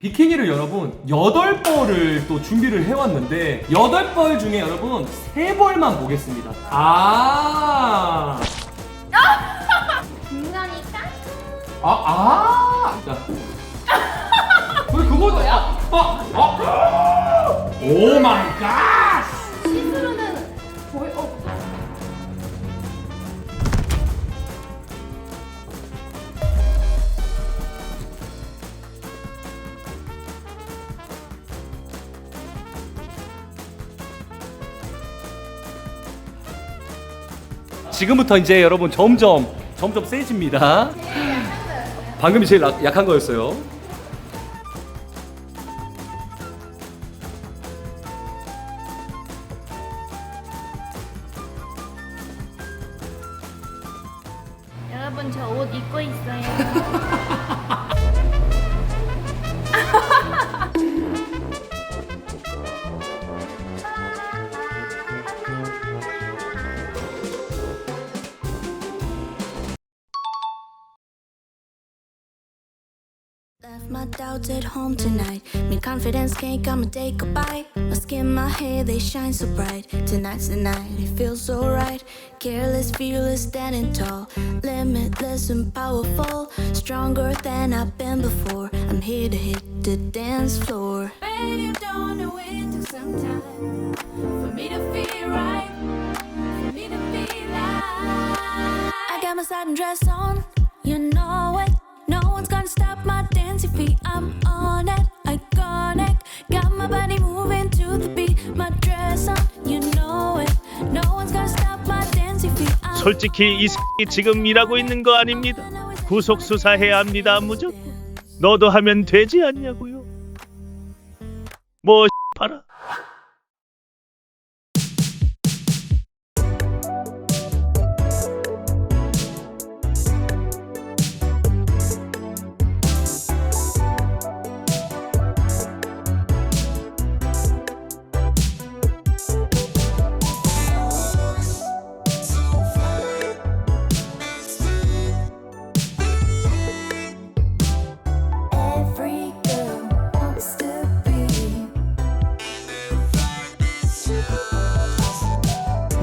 비키니를 여러분 8벌을 또 준비를 해왔는데 8벌 중에 여러분 3벌만 보겠습니다 아 중간이니까 아, 아! 자. 왜 그거 야? 아, 아! 오 마이 갓! 지금부터 이제 여러분 점점 점점 세집니다. 방금이 제일 약- 약한 거였어요. My doubts at home tonight. Me confidence can't come and take a bite. My skin, my hair, they shine so bright. Tonight's the night, it feels so right. Careless, fearless, standing tall. Limitless and powerful. Stronger than I've been before. I'm here to hit the dance floor. Babe, you don't know it took some time for me to feel right. For me to feel like I got my satin dress on, one's gonna stop my dancing feet. I'm on it, iconic. Got my body moving to the beat. My dress on, you know it. No one's gonna stop my dancing feet. I'm 솔직히 이 X이 지금 일하고 있는 거 아닙니다. 구속 수사해야 합니다. 무조건. 너도 하면 되지 않냐고요. 뭐 봐라.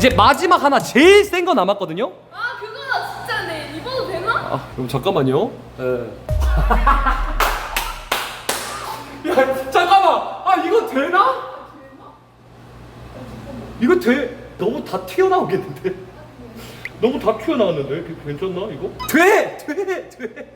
이제 마지막 하나 제일 센 거 남았거든요. 아 그거 나 진짜 내 입어도 되나? 아, 그럼 잠깐만요. 예. 야, 잠깐만. 아, 이거 되나? 이거 돼? 너무 다 튀어나오겠는데? 너무 다 튀어나왔는데? 그- 괜찮나, 이거? 돼! 돼! 돼!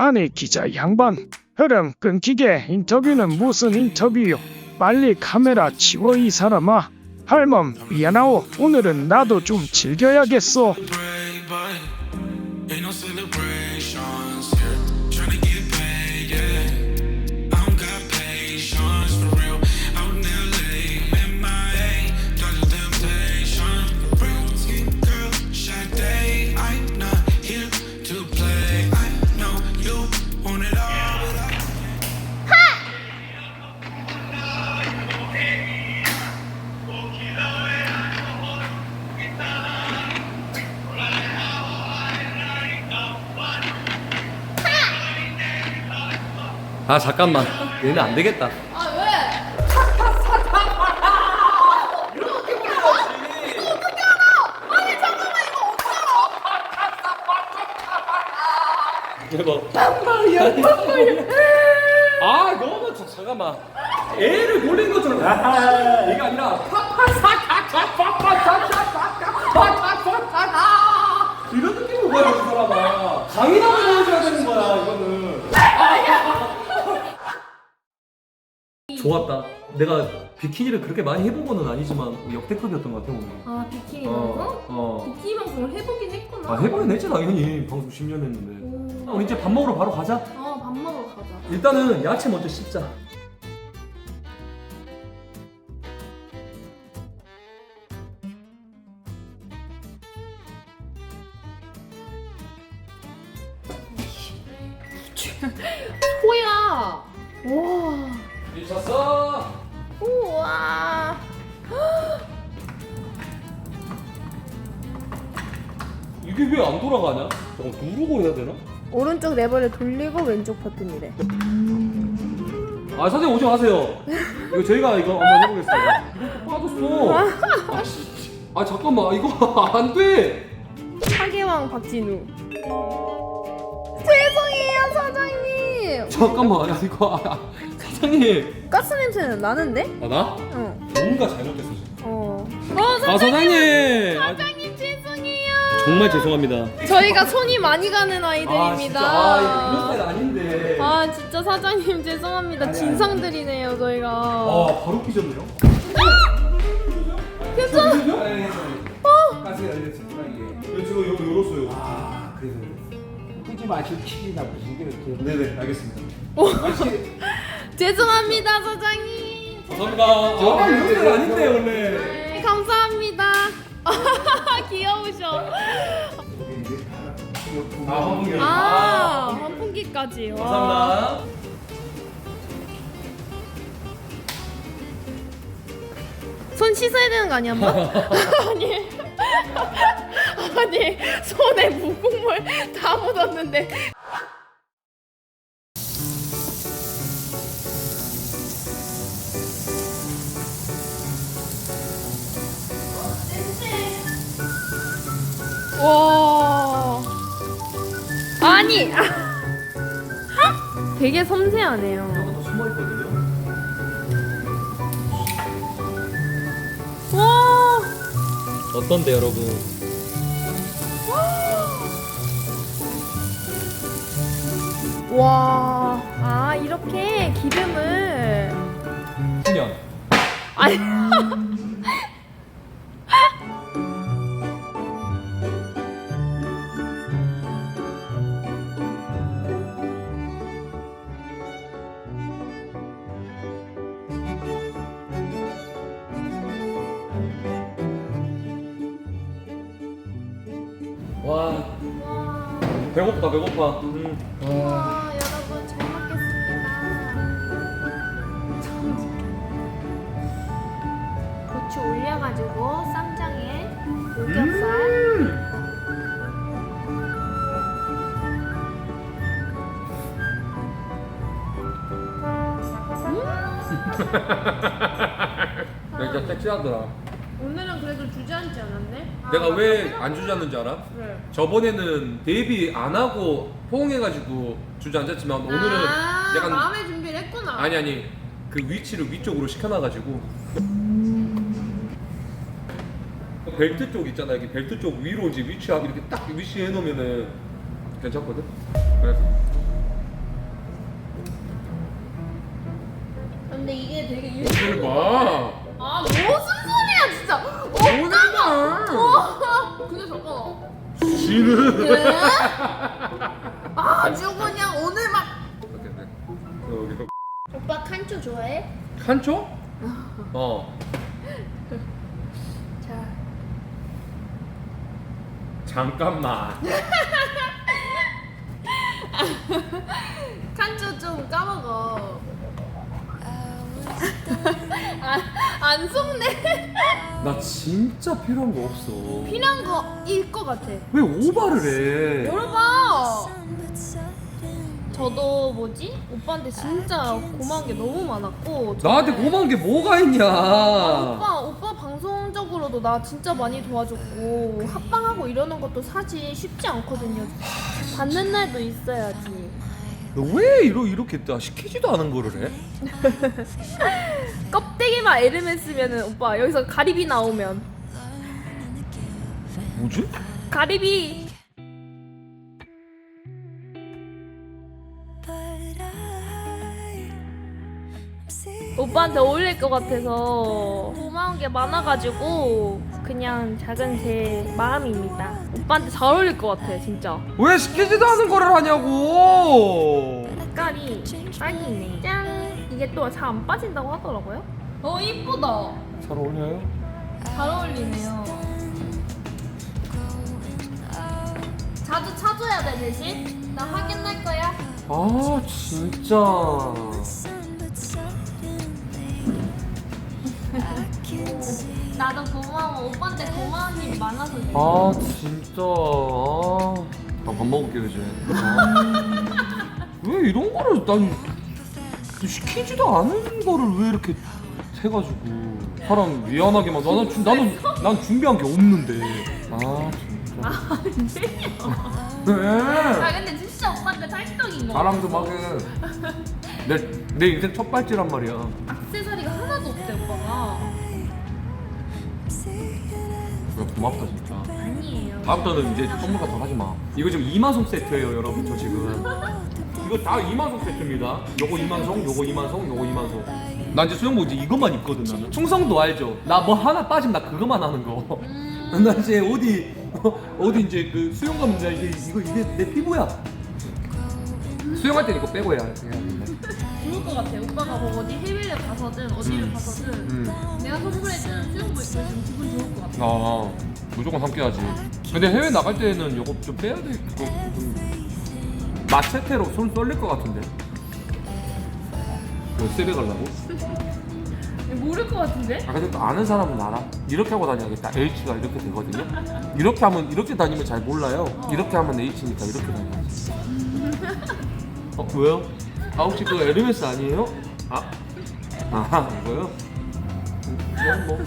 아니 기자 양반. 흐름 끊기게 인터뷰는 무슨 인터뷰요? 빨리 카메라 치워 이 사람아. 할멈 미안하오. 오늘은 나도 좀 즐겨야겠어 아, 잠깐만. 얘는 안 되겠다. 깜말이야, 깜말이야. 아, 너무 자, 잠깐만. 애를 놀린 것처럼. 아, 이게 아니라 파파사카카파파사카파파파사 이런 느낌으로 가야 이 사람아. 강인하게 보여줘야 되는 거야, 이거는. 좋았다. 내가 비키니를 그렇게 많이 해본 거는 아니지만 역대급이었던 것 같아 오늘. 아 비키니 어, 방송? 어. 비키니 방송을 해보긴 했구나. 아 해보긴 했지 당연히 방송 10년 했는데. 아, 우리 이제 밥 먹으러 바로 가자. 어밥 먹으러 가자. 일단은 야채 먼저 씹자. 소야. 와. 미쳤어. 우와. 이게 왜 안 돌아가냐? 잠깐 누르고 해야 되나? 오른쪽 레버를 돌리고 왼쪽 버튼이래. 아 선생님 오지 마세요. 이거 저희가 이거 한번 해보겠습니다. 이거 또 빠졌어. 아, 씨. 아 잠깐만 이거 안 돼. 사계왕 박진우. 죄송해요 사장님. 잠깐만 야, 이거 아, 사장님. 가스 냄새는 나는데? 아 나? 응. 뭔가 잘못됐어. 지금. 어. 어 아 사장님. 아, 사장님 죄송해요. 정말 죄송합니다. 저희가 손이 많이 가는 아 아이들입니다. 진짜 아 이런 스타일 아닌데. 아, 진짜 사장님 죄송합니다. 진상들이네요 저희가. 아 바로 삐졌네요. 괜찮아. 어. 가스가 열렸습니다 이게. 지금 여기 열었어요. 아 그래서. 끄지 마시고 치기나 무슨 게 이렇게 네네 알겠습니다. 죄송합니다 사장님. 감사합니다. 아 이런 아닌데 원래. 네, 감사합니다. 귀여우셔. 아 환풍기. 아, 환풍기까지. 와. 감사합니다. 손 씻어야 되는 거 아니야, 엄마? 아니. 아니, 손에 무국물 다 묻었는데. 와. 아니. 되게 섬세하네요. 숨어 있거든요. 와. 어떤데 여러분? 와, 아 이렇게 기름을 10년. 아니 배고프다 배고파. 음. 와 여러분 잘 먹겠습니다. 고추 올려가지고 쌈장에 오겹살. 진짜 섹시하더라. 오늘은 그래도 주저앉지 않았네. 내가 왜 안 주저앉는지 알아? 왜? 저번에는 데뷔 안 하고 포옹해가지고 주저앉았지만 오늘은 아, 약간 마음의 준비를 했구나. 아니 아니 그 위치를 위쪽으로 시켜놔가지고 그 벨트 쪽 있잖아 여기 벨트 쪽 위로 이제 위치하고 이렇게 딱 위치해 놓으면은 괜찮거든. 그래서 근데 이게 되게 일. 오늘 봐. 지는. 네? 아주 그냥 오늘 막. 오케이, 오케이. 여기 오빠 칸초 좋아해? 칸초? 어. 자. 잠깐만. 칸초 좀 까먹어. 아, 안 속네. 나 진짜 필요한 거 없어. 필요한 거일 것 같아. 왜 오바를 해? 열어봐. 저도 뭐지? 오빠한테 진짜 고마운 게 너무 많았고. 나한테 고마운 게 뭐가 있냐? 오빠 오빠 방송적으로도 나 진짜 많이 도와줬고 합방하고 이러는 것도 사실 쉽지 않거든요. 받는 날도 있어야지. 너왜 이러 이렇게 나 시키지도 않은 거를 해? 껍데기만 에르메스면은 오빠 여기서 가리비 나오면 뭐지? 가리비 오빠한테 어울릴 것 같아서 고마운 게 많아가지고 그냥 작은 제 마음입니다. 오빠한테 잘 어울릴 것 같아 진짜. 왜 시키지도 않은 거를 하냐고? 색깔이 딱이네. 짠! 이게 또 잘 안 빠진다고 하더라고요. 어 이쁘다. 잘 어울려요? 잘 어울리네요. 자주 찾아야 돼 대신. 나 확인할 거야. 아 진짜 나도 고마워. 오빠한테 고마운 일 많아서. 그래. 아 진짜 아, 나밥 먹을게 이제 아. 왜 이런 거를 난 시키지도 않은 거를 왜 이렇게 해가지고 사람 미안하게만 나는 준- 나는 난 준비한 게 없는데 아 진짜 왜아 근데 진짜 오빠한테 찰떡인 거. 자랑 좀 하게 내, 내 인생 첫 발찌란 말이야 액세서리가 하나도 없대 오빠가. 그래, 고맙다 진짜 아니에요. 다음부터는 이제 선물 같은 거 하지 마. 이거 지금 2만송 세트예요, 여러분. 저 지금. 이거 다 2만송 세트입니다. 요거 2만송, 요거 2만송, 요거 2만송. 나 이제 수영복 이제 이것만 입거든 나는. 충성도 알죠? 나 뭐 하나 빠지면 나 그것만 하는 거. 나 이제 어디 어디 이제 그 수영 가면 이제 이게 이거 이게 내 피부야. 수영할 때 이거 빼고 해야 돼. 좋을 것 같아. 오빠가 뭐 어디 해외를 가서든 어디를 가서든 음. 내가 선물해준 수영복 입고 있으면 기분 좋을 것 같아. 아 무조건 함께 하지. 근데 해외 나갈 때는 요거 좀 빼야 돼. 그거 좀 마체테로 손 썰릴 것 같은데. 이거 세배 가려고? 모를 것 같은데? 아 근데 또 아는 사람은 알아. 이렇게 하고 다녀야겠다. H가 이렇게 되거든요. 이렇게 하면 이렇게 다니면 잘 몰라요. 이렇게 하면 H니까 이렇게 다녀야지. 어 왜요? 아 혹시 그거 에르메스 아니에요? 아, 아 이거요? 음,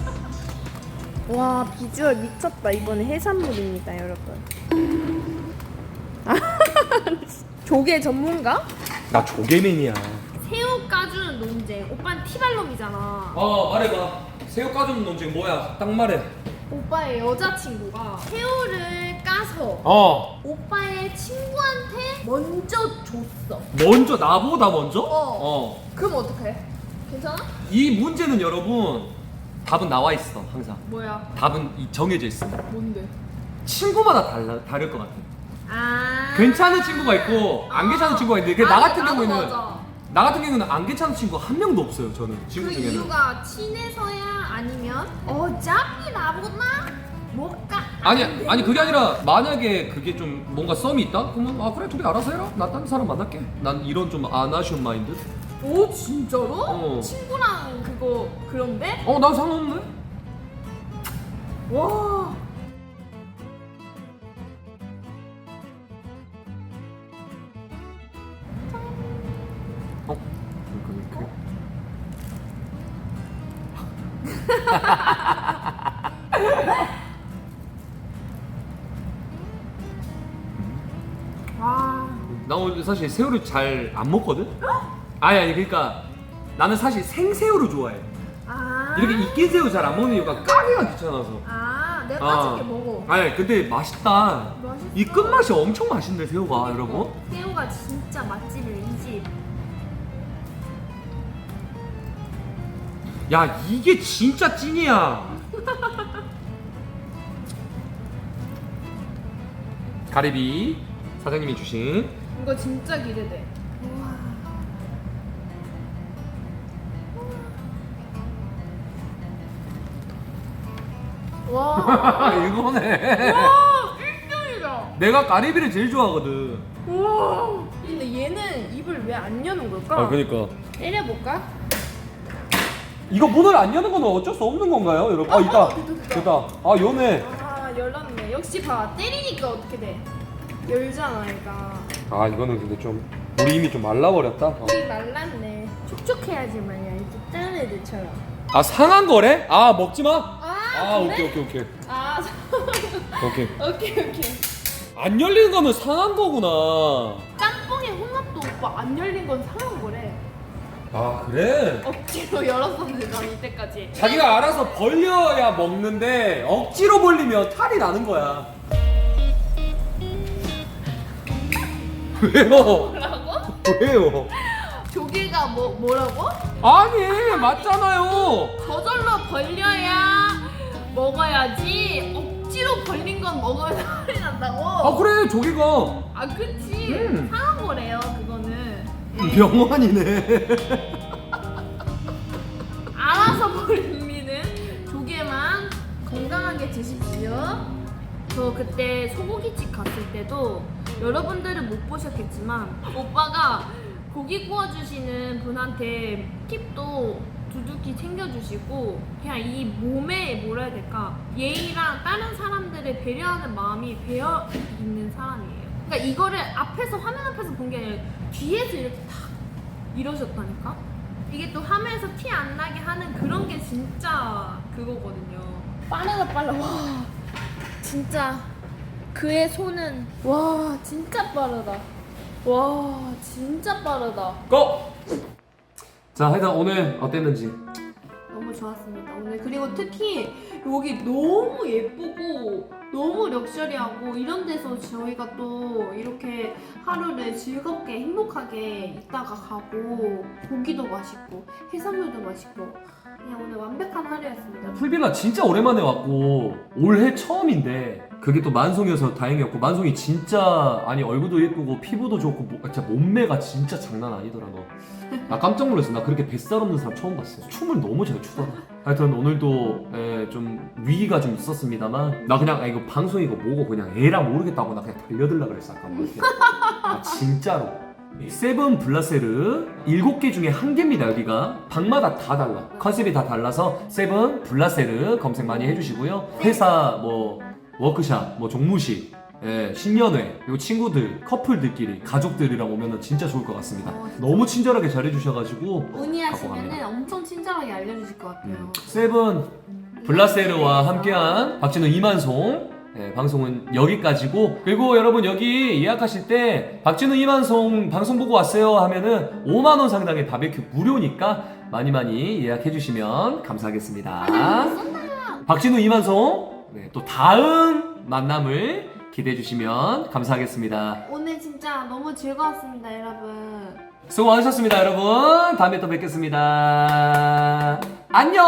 뭐. 와 비주얼 미쳤다. 이번에 해산물입니다, 여러분. 조개 전문가? 나 조개맨이야. 새우 까주는 논쟁. 오빠는 티발놈이잖아. 어 말해봐 새우 까주는 논쟁 뭐야 딱 말해 오빠의 여자친구가 새우를 까서 어 오빠의 친구한테 먼저 줬어. 먼저 나보다 먼저? 어. 그럼 어떡해? 괜찮아? 이 문제는 여러분 답은 나와 있어 항상 뭐야? 답은 이 정해져 있어 뭔데? 친구마다 달라, 다를 것 같아 아. 괜찮은 친구가 있고 안 괜찮은 친구가 있는데 그나 같은 경우에는. 나 같은 경우는 안 괜찮은 친구가 한 명도 없어요 저는 친구 그 중에는 이유가 친해서야 아니면 어차피 나보다 못 가. 아니 아니 그게 아니라 만약에 그게 좀 뭔가 썸이 있다 그러면 아 그래 둘이 알아서 해라 나 다른 사람 만날게 난 이런 좀 아나시온 마인드 오 진짜로? 어. 친구랑 그거 그런데? 어난 상관없네 와. 와. 나 오늘 사실 새우를 잘 안 먹거든? 아니 아니 그러니까 나는 사실 생새우를 좋아해 아. 이렇게 익힌 새우 잘 안 먹는 이유가 까기가 귀찮아서 아, 내가 아. 까짓게 먹어. 아니 근데 맛있다 맛있어. 이 끝맛이 엄청 맛있네 새우가 여러분 새우가 진짜 이 야 이게 진짜 찐이야 가리비 사장님이 주신 이거 진짜 기대돼. 와. 이거네 와, 1등이다. 내가 가리비를 제일 좋아하거든 와. 근데 얘는 입을 왜 안 여는 걸까? 그러니까 때려볼까? 이거 문을 안 여는 건 어쩔 수 없는 건가요 여러분? 아 있다 됐다 아 여네 아, 열렸네. 역시 봐. 때리니까 어떻게 돼? 열잖아, 얘가. 아 이거는 근데 좀 우리 이미 좀 말라버렸다 어. 입이 말랐네. 촉촉해야지 말이야. 이렇게 다른 애들처럼. 아 상한 거래? 아 먹지 마? 아, 아 그래? 오케이 오케이 오케이 아, 오케이 오케이, 오케이. 안 열리는 거면 상한 거구나 짬뽕에 홍합도 오빠 안 열린 건 상한 거래. 아 그래? 억지로 열었었는데 난 이때까지. 자기가 알아서 벌려야 먹는데 억지로 벌리면 탈이 나는 거야 왜요? 뭐라고? 왜요? 조개가 뭐 뭐라고? 아니 맞잖아요 저절로 벌려야 먹어야지. 억지로 벌린 건 먹으면 살이 난다고. 아 그래 조개가 아 그치. 음. 상한 거래요 그거는. 병원이네 알아서 벌리는 조개만 건강하게 드십시오. 저 그때 소고기집 갔을 때도 여러분들은 못 보셨겠지만 오빠가 고기 구워주시는 분한테 팁도 두둑히 챙겨주시고 그냥 이 몸에 뭐라 해야 될까 예의랑 다른 사람들을 배려하는 마음이 배어 있는 사람이에요. 그러니까 이거를 앞에서 화면 앞에서 본 게 아니라 뒤에서 이렇게 탁 이러셨다니까. 이게 또 화면에서 티 안 나게 하는 그런 게 진짜 그거거든요. 빠르다 빨라. 와 진짜 그의 손은 와 진짜 빠르다. 와 진짜 빠르다. 고! 자 하여튼 오늘 어땠는지 너무 좋았습니다 오늘 그리고 특히 여기 너무 예쁘고 너무 럭셔리하고 이런 데서 저희가 또 이렇게 하루를 즐겁게 행복하게 있다가 가고 고기도 맛있고 해산물도 맛있고 그냥 오늘 완벽한 하루였습니다. 풀빌라 진짜 오랜만에 왔고 올해 처음인데 그게 또 만송이어서 다행이었고 만송이 진짜 아니 얼굴도 예쁘고 피부도 좋고 뭐, 진짜 몸매가 진짜 장난 아니더라 너. 나 깜짝 놀랐어. 나 그렇게 뱃살 없는 사람 처음 봤어. 춤을 너무 잘 추더라. 하여튼 오늘도 에, 좀 위기가 좀 있었습니다만 나 그냥 아, 이거 방송 이거 뭐고 그냥 에라 모르겠다고 나 그냥 달려들라 그랬어 아까 뭐 이렇게. 아 진짜로. 이 세븐 블라세르 일곱 개 중에 한 개입니다 여기가 방마다 다 달라 컨셉이 다 달라서 세븐 블라세르 검색 많이 해주시고요 회사 뭐 워크샵 뭐 종무식 예, 신년회 그리고 친구들 커플들끼리 가족들이랑 오면은 진짜 좋을 것 같습니다 어, 진짜. 너무 친절하게 잘해주셔가지고 문의하시면은 갑니다. 엄청 친절하게 알려주실 것 같아요 음, 세븐 블라세르와 함께한 박진우 이만송 예, 방송은 여기까지고 그리고 여러분 여기 예약하실 때 박진우 이만송 방송 보고 왔어요 하면은 5만 원 상당의 바베큐 무료니까 많이 많이 예약해 주시면 감사하겠습니다. 박진우 이만송 네, 또 다음 만남을 기대해 주시면 감사하겠습니다. 오늘 진짜 너무 즐거웠습니다 여러분 수고 많으셨습니다, 여러분. 다음에 또 뵙겠습니다. 안녕!